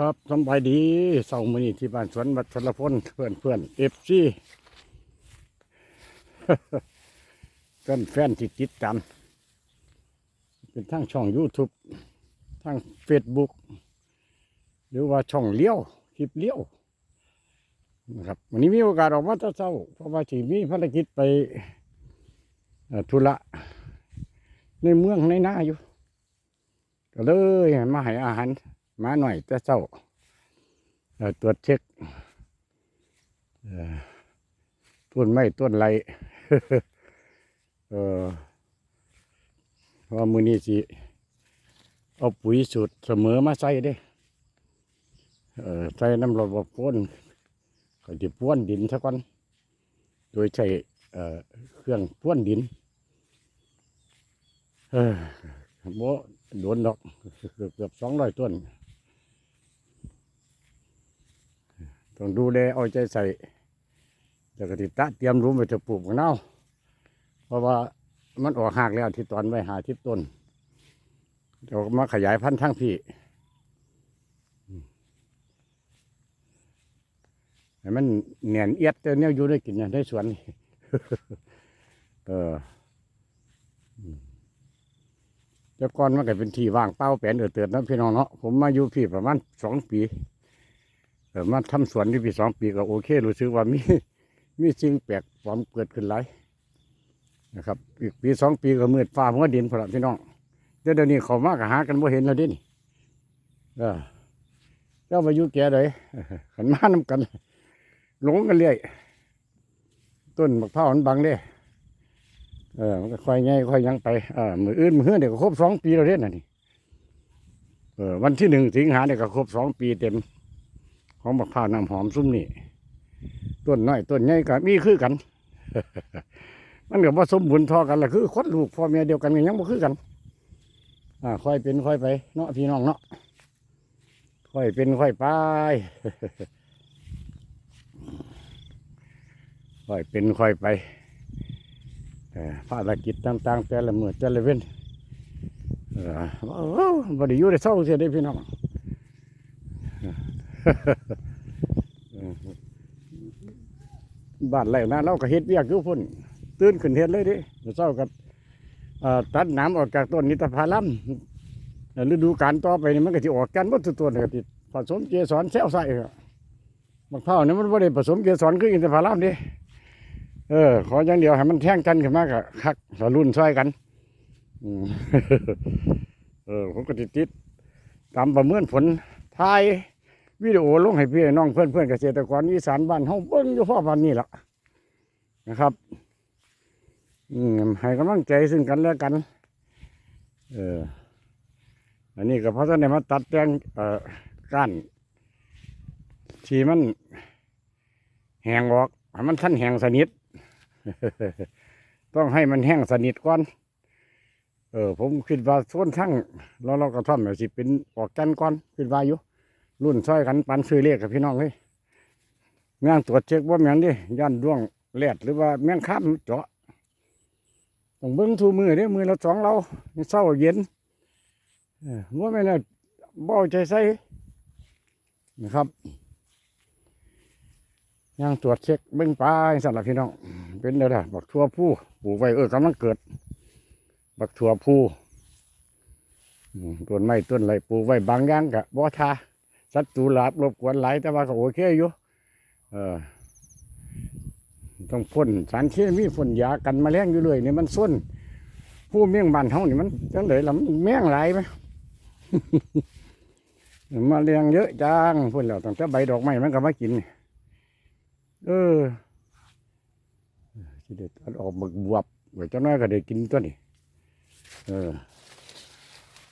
ครับสบายดีเสาร์มื้อนี้ที่บ้านสวนวัดชลพลเพื่อนเพื่อนเอฟซีเพื่อนแฟนที่ติดตามเป็นทั้งช่อง YouTube ทั้ง Facebook หรือว่าช่องเลี้ยวคลิปเลี้ยวนะครับวันนี้มีโอกาสออกมาต่เช้าเพราะว่าที่มีภารกิจไปธุระในเมืองในหน้าอยู่ ก็เลยมาให้อาหาร มาหน่อยแต่เช้าตรวจเช็คต้นไม้ต้นไรเออพราะมือนี้สิเอาปุ๋ยสูตรเสมอมาใส่เด้เออใส่น้ำรดบพ่นก็จะพ่วนดินสักวันโดยใช้เออเครื่องพ่วนดิน เออโมโดนดอกเกือบเกือบสองร้อยต้น ต้องดูแลเอาใจใส่แล้วก็ติดตะเตรียมรูมไปจะปลูกมะนาวเพราะว่ามันออกหากแล้วที่ตอนไว้หาทิพต้นเดี๋ยวมาขยายพันธุ์ทั้งพี่ให้มันเหนียนเอียดแต่เนี่ยอยู่ได้กินเนี่ยได้สวนเออแต่ก่อนมันก็เป็นที่ว่างเปล่าแปลนเออเติดเนะพี่น้องเนาะผมมาอยู่พี่ประมาณสองปี มาทำสวนที่พี่สองปีก็โอเครู้สึกว่ามีมีสิ่งแปลกปลอมเกิดขึ้นหลายนะครับอีกปีสองปีก็มืดฟ้ามัวดินพอละพี่น้องแต่เดี๋ยวนี้เขามากหากันบ่เห็นแล้วดินี่เออเจ้ามายู่แก่เลยขันมานำกันหลงกันเรื่อยต้นมะพร้าวมันบังเด้เออมันก็ค่อยง่ายค่อยยังไปเออมืออื่นมือเฮือเดี๋ยวก็ครบสองปีแล้วเด้น่ะนี่เออวันที่หนึ่งสิงหาเนี่ยก็ครบสองปีเต็ม ของมะพร้าวน้ำหอมซุ้มนี่ต้นน้อยต้นใหญ่ก็มีคือกัน มันก็บ่สมบูรณ์ทอกันละคือคนลูกพ่อแม่เดียวกันก็ยังบ่คือกัน อ่า ค่อยเป็นค่อยไปเนาะพี่น้องเนาะค่อยเป็นค่อยไปค่อยเป็นค่อยไปเอ่ภารกิจต่างๆแต่ละมือแต่ละเว้นเออโอ้บไดิอยู่ได้เศร้าเสียได้พี่น้อง บ้านไรนะเราก็เฮ็ดเวียกอยู่พุ่น ตื่นขึ้นเฮ็ดเลยดิเศร้ากับตัดน้ำออกจากต้นนิตพาลัมแล้วฤดูกาลต่อไปนี่มันก็สิออกกันหมดทุกต้นก็สิผสมเกสรแซวใส่ครับมะพร้าวนี่มันบ่ได้ผสมเกสรคืออินทผลัมดิเออ ขออย่างเดียวให้มันแท่งกันขึ้นมากะคักสรุ่นช่วยกันอืมเออผมก็ติดติดตามประเมินผลทาย วิดีโอลงให้พี่น้องเพื่อนเพื่อนเกษตรกรอีสานบ้านเฮาเบิ่งอยู่พ่อวันนี้ล่ะนะครับอืมให้กำลังใจซึ่งกันและกัน เอออันนี้ก็เพราะฉะนั้มาตัดแต่งเอ่อก้านที่มันแหงออกให้มันท่านแห้งสนิท ต้องให้มันแห้งสนิทก่อน เออ ผมคิดว่าส่วนทั้งเราเราก็ท่อมแบบสิเป็นออกกันก่อนคิดว่าอยู่ รุ่นซอยกันปันซื้อเลขกับพี่น้องเลยงานตรวจเช็คว่าแมงดิย่านด้วงแลดหรือว่าแมงข้ามเจาะต้องเบิ้งทูมือเด้มือเราสองเราเศร้าเย็นเออว่าไม่นน่ะบ่อาใจใส่นะครับย่างตรวจเช็คเบิ้งปลาสั่นละพี่น้อง เป็นเด้อละบักทั่วผู้ปลูกไว้เออกำลังเกิด บักทั่วผู้ต้นไม้ต้นไรปลูกไว้บางอย่างกะบ่ทา ศัตรูหลาบรบกวนหลายแต่ว่าก็โอเคอยู่เออต้องพ่นสารเคมีพ่นยากันมแมลงอยู่เลยนี่มันส้นผู้เมี่ยงบานเฮานี่มันจังเลยล่ะมันแมงหลายไหมมาเลี้ยงเยอะจังพ่นแล้วตั้งแต่ใบดอกไม้มันก็มากิน เออสิเด็ดอันออกบักบวบไว้เจ้าน้อยก็ได้กินตัวนี้เออ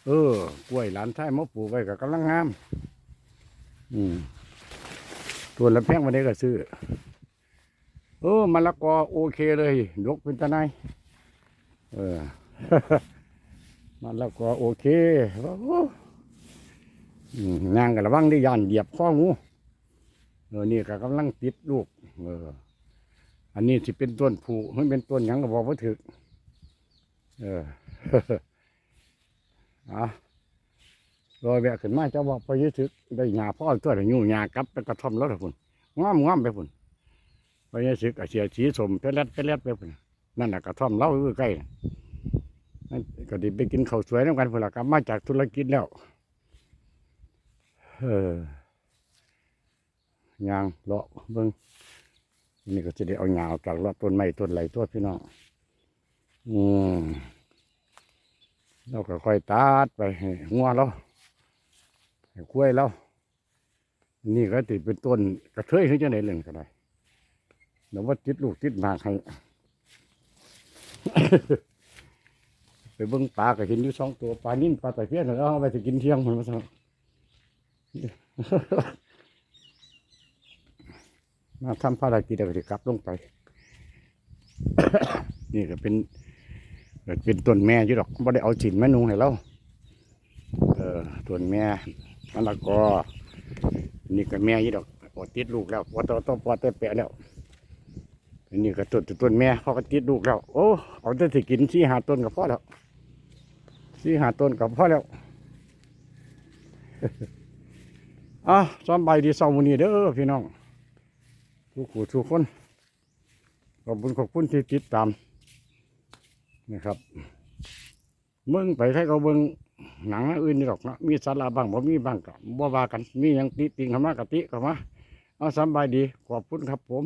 เออกล้วยหลานชายมาปลูกไว้ก็กำลังงาม อืมตัวละแพงวันนี้ก็ซื้อ เออมะละกอโอเคเลยยกเป็นตะไนายเออมะละกอโอเคโอ้โหอืมนางกับระวังได้ย่านเหยียบข้องูเออนี่ก็กำลังติดลูก เออ อันนี้ที่เป็นต้นผูมันเป็นต้นหยังก็บอกว่าถึก เอออะ ลอยแบกขึ้นมาเจ้าบอกไปยึดถึกได้หญ้าพ่อตัวได้อยู่หญ้ากลับไปกระท่อมแล้วล่ะพูนง้อมง้อมไปพุ่นไปยึดถึกเสียสีสมไปแลดไปแลดไปพุ่นนั่นน่ะกระท่อมเล่าอยู่ใกล้นั่นก็ดิไปกินข้าวสวยน้ำกันพุ่นละกลับมาจากธุรกิจแล้วเออยางเลาะเบิ่งนี่ก็จะได้เอาหญ้าออกจากเลาะต้นไม้ต้นไหลตัวพี่น้องอืมเราก็ค่อยตัดไปห้งัวเรา กล้วยเรานี่ก็ติดเป็นต้นกระเทยขึ้นจะไหนเล่นก็ได้เดี๋ยวว่าติดลูกติดมากให้ไปเบิ้งปลาก็เห็นอยู่สองตัวปลานิ่นปลาตะเพียนแล้วเอาไปจะกินเที่ยงมันมาสั่งมาทำภารกิจแล้วก็จะกลับลงไป นี่ก็เป็นเป็นต้นแม่อยู่ดอกบ่ได้เอาจินแม่นุงให้เราเออต้นแม่ มะละกอ นี่ก็แม่ยู่ดอกอดติดลูกแล้วปอดต่อต่อปอดแต่แปะแล้วอันนี้ก็ต้นต้นแม่เขาก็ติดลูกแล้ว โอ้เอาแต่สิกินที่หาต้นกับพ่อแล้วที่หาต้นกับพ่อแล้วอะสำบายดีเศร้ามือนี้เด้อพี่น้องทุกผู้ทุกคนขอบคุณขอบคุณที่ติดตามนะครับเมืองไปใช้ก็เบิ่ง หนังอื่นนี่หรอกเนาะมีสาระบ้างบ่มีบ้างก็บ่ว่ากันมีหยังติติงเข้ามากะติเข้ามาเอาสำบายดีขอบคุณครับผม